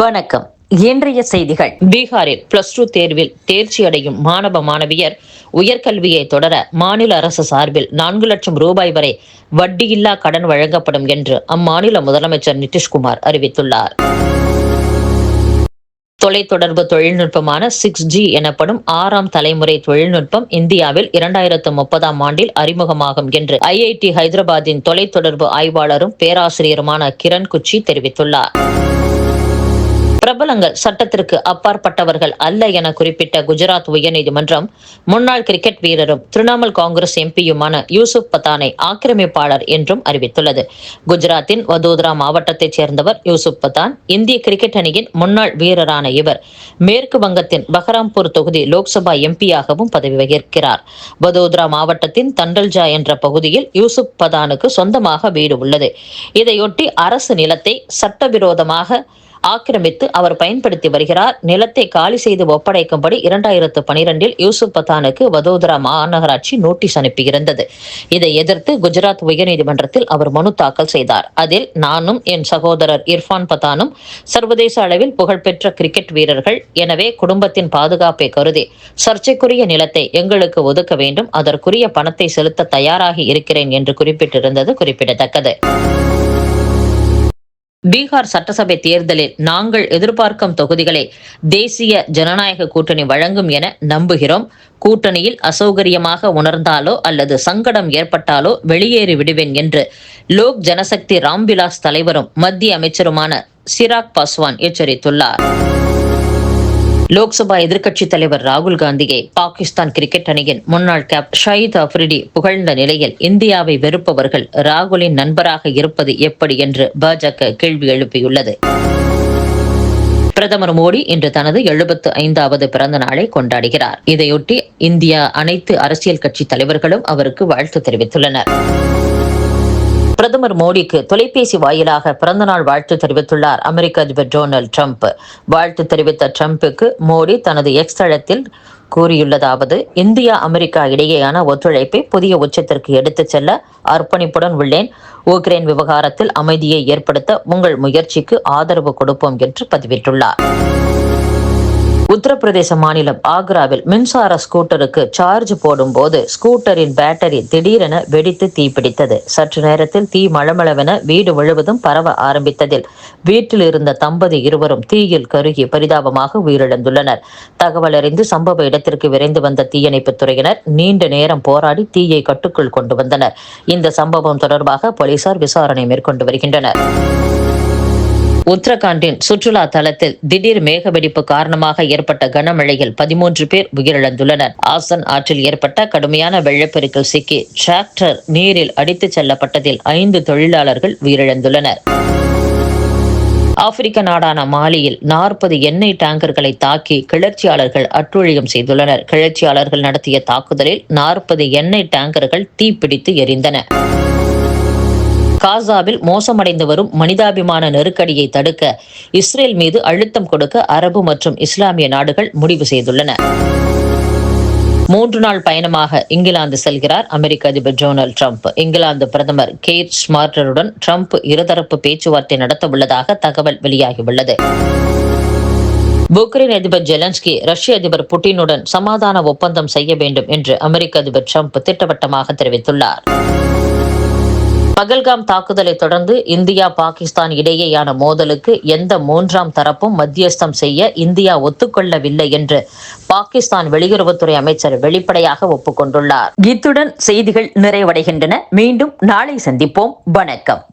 வணக்கம். இன்றைய செய்திகள். பீகாரில் பிளஸ் டூ தேர்வில் தேர்ச்சி அடையும் மாணவ மாணவியர் உயர்கல்வியை தொடர மாநில அரசு சார்பில் நான்கு லட்சம் ரூபாய் வரை வட்டியில்லா கடன் வழங்கப்படும் என்று அம்மாநில முதலமைச்சர் நிதிஷ்குமார் அறிவித்துள்ளார். தொலைத்தொடர்பு தொழில்நுட்பமான சிக்ஸ் ஜி எனப்படும் ஆறாம் தலைமுறை தொழில்நுட்பம் இந்தியாவில் இரண்டாயிரத்து முப்பதாம் ஆண்டில் அறிமுகமாகும் என்று ஐஐடி ஹைதராபாத்தின் தொலைத்தொடர்பு ஆய்வாளரும் பேராசிரியருமான கிரண் குச்சி தெரிவித்துள்ளார். பிரபலங்கள் சட்டத்திற்கு அப்பாற்பட்டவர்கள் அல்ல என குறிப்பிட்ட குஜராத் உயர்நீதிமன்றம் முன்னாள் கிரிக்கெட் வீரரும் திரிணாமுல் காங்கிரஸ் எம்பியுமான யூசுப் பத்தானை ஆக்கிரமிப்பாளர் என்றும் அறிவித்துள்ளது. குஜராத்தின் வதோதரா மாவட்டத்தைச் சேர்ந்தவர் யூசுப் பத்தான் இந்திய கிரிக்கெட் அணியின் முன்னாள் வீரரான இவர் மேற்கு வங்கத்தின் பஹராம்பூர் தொகுதி லோக்சபா எம்பியாகவும் பதவி வகிக்கிறார். வதோதரா மாவட்டத்தின் தண்டல்ஜா என்ற பகுதியில் யூசுப் பதானுக்கு சொந்தமாக வீடு உள்ளது. இதையொட்டி அரசு நிலத்தை சட்டவிரோதமாக ஆக்கிரமித்து அவர் பயன்படுத்தி வருகிறார். நிலத்தை காலி செய்து ஒப்படைக்கும்படி இரண்டாயிரத்து பனிரெண்டில் யூசுப் பத்தானுக்கு வதோதரா மாநகராட்சி நோட்டீஸ் அனுப்பியிருந்தது. இதை எதிர்த்து குஜராத் உயர்நீதிமன்றத்தில் அவர் மனு தாக்கல் செய்தார். அதில் நானும் என் சகோதரர் இர்ஃபான் பத்தானும் சர்வதேச அளவில் புகழ்பெற்ற கிரிக்கெட் வீரர்கள். எனவே குடும்பத்தின் பாதுகாப்பை கருதி சர்ச்சைக்குரிய நிலத்தை எங்களுக்கு ஒதுக்க வேண்டும். அதற்குரிய பணத்தை செலுத்த தயாராகி இருக்கிறேன் என்று குறிப்பிட்டிருந்தது குறிப்பிடத்தக்கது. பீகார் சட்டசபை தேர்தலில் நாங்கள் எதிர்பார்க்கும் தொகுதிகளை தேசிய ஜனநாயக கூட்டணி வழங்கும் என நம்புகிறோம். கூட்டணியில் அசௌகரியமாக உணர்ந்தாலோ அல்லது சங்கடம் ஏற்பட்டாலோ வெளியேறி விடுவேன் என்று லோக் ஜனசக்தி ராம்விலாஸ் தலைவரும் மத்திய அமைச்சருமான சிராக் பாஸ்வான் எச்சரித்துள்ளார். லோக்சபா எதிர்க்கட்சித் தலைவர் ராகுல் காந்தியை பாகிஸ்தான் கிரிக்கெட் அணியின் முன்னாள் கேப் ஷயீத் அப்ரிடி புகழ்ந்த நிலையில் இந்தியாவை வெறுப்பவர்கள் ராகுலின் நண்பராக இருப்பது எப்படி என்று பாஜக கேள்வி எழுப்பியுள்ளது. பிரதமர் மோடி இன்று தனது எழுபத்து ஐந்தாவது பிறந்த நாளை கொண்டாடுகிறார். இதையொட்டி இந்தியா அனைத்து அரசியல் கட்சி தலைவர்களும் அவருக்கு வாழ்த்து தெரிவித்துள்ளனர். பிரதமர் மோடிக்கு தொலைபேசி வாயிலாக பிறந்தநாள் வாழ்த்து தெரிவித்துள்ளார் அமெரிக்க அதிபர் டொனால்டு ட்ரம்ப். வாழ்த்து தெரிவித்த ட்ரம்புக்கு மோடி தனது எக்ஸ் தளத்தில் கூறியுள்ளதாவது இந்தியா அமெரிக்கா இடையேயான ஒத்துழைப்பை புதிய உச்சத்திற்கு எடுத்துச் செல்ல அர்ப்பணிப்புடன் உள்ளேன். உக்ரைன் விவகாரத்தில் அமைதியை ஏற்படுத்த உங்கள் முயற்சிக்கு ஆதரவு கொடுப்போம் என்று பதிவிட்டுள்ளார். உத்தரப்பிரதேச மாநிலம் ஆக்ராவில் மின்சார ஸ்கூட்டருக்கு சார்ஜ் போடும்போது ஸ்கூட்டரின் பேட்டரி திடீரென வெடித்து தீப்பிடித்தது. சற்று நேரத்தில் தீ மளமளவென வீடு முழுவதும் பரவ ஆரம்பித்ததில் வீட்டில் இருந்த தம்பதி இருவரும் தீயில் கருகி பரிதாபமாக உயிரிழந்துள்ளனர். தகவல் அறிந்து சம்பவ இடத்திற்கு விரைந்து வந்த தீயணைப்புத் துறையினர் நீண்ட நேரம் போராடி தீயை கட்டுக்குள் கொண்டு வந்தனர். இந்த சம்பவம் தொடர்பாக போலீசார் விசாரணை மேற்கொண்டு வருகின்றனர். உத்தரகாண்டின் சுற்றுலா தலத்தில் திடீர் மேகவெடிப்பு காரணமாக ஏற்பட்ட கனமழையில் பதிமூன்று பேர் உயிரிழந்துள்ளனர். ஆசன் ஆற்றில் ஏற்பட்ட கடுமையான வெள்ளப்பெருக்கில் சிக்கி டிராக்டர் நீரில் அடித்துச் செல்லப்பட்டதில் ஐந்து தொழிலாளர்கள் உயிரிழந்துள்ளனர். ஆப்பிரிக்க நாடான மாலியில் நாற்பது எண்ணெய் டேங்கர்களை தாக்கி கிளர்ச்சியாளர்கள் அட்டுழியம் செய்துள்ளனர். கிளர்ச்சியாளர்கள் நடத்திய தாக்குதலில் நாற்பது எண்ணெய் டேங்கர்கள் தீப்பிடித்து எரிந்தன. காசாவில் மோசமடைந்து வரும் மனிதாபிமான நெருக்கடியை தடுக்க இஸ்ரேல் மீது அழுத்தம் கொடுக்க அரபு மற்றும் இஸ்லாமிய நாடுகள் முடிவு செய்துள்ளன. மூன்று நாள் பயணமாக இங்கிலாந்து செல்கிறார் அமெரிக்க அதிபர் டொனால்டு ட்ரம்ப். இங்கிலாந்து பிரதமர் கேட் ஸ்மார்டருடன் ட்ரம்ப் இருதரப்பு பேச்சுவார்த்தை நடத்த உள்ளதாக தகவல் வெளியாகியுள்ளது. புக்ரைன் அதிபர் ஜெலன்ஸ்கி ரஷ்ய அதிபர் புட்டினுடன் சமாதான ஒப்பந்தம் செய்ய வேண்டும் என்று அமெரிக்க அதிபர் ட்ரம்ப் திட்டவட்டமாக தெரிவித்துள்ளார். பகல்காம் தாக்குதலை தொடர்ந்து இந்தியா பாகிஸ்தான் இடையேயான மோதலுக்கு எந்த மூன்றாம் தரப்பும் மத்தியஸ்தம் செய்ய இந்தியா ஒத்துக்கொள்ளவில்லை என்று பாகிஸ்தான் வெளியுறவுத்துறை அமைச்சர் வெளிப்படையாக ஒப்புக்கொண்டுள்ளார். இத்துடன் செய்திகள் நிறைவடைகின்றன. மீண்டும் நாளை சந்திப்போம். வணக்கம்.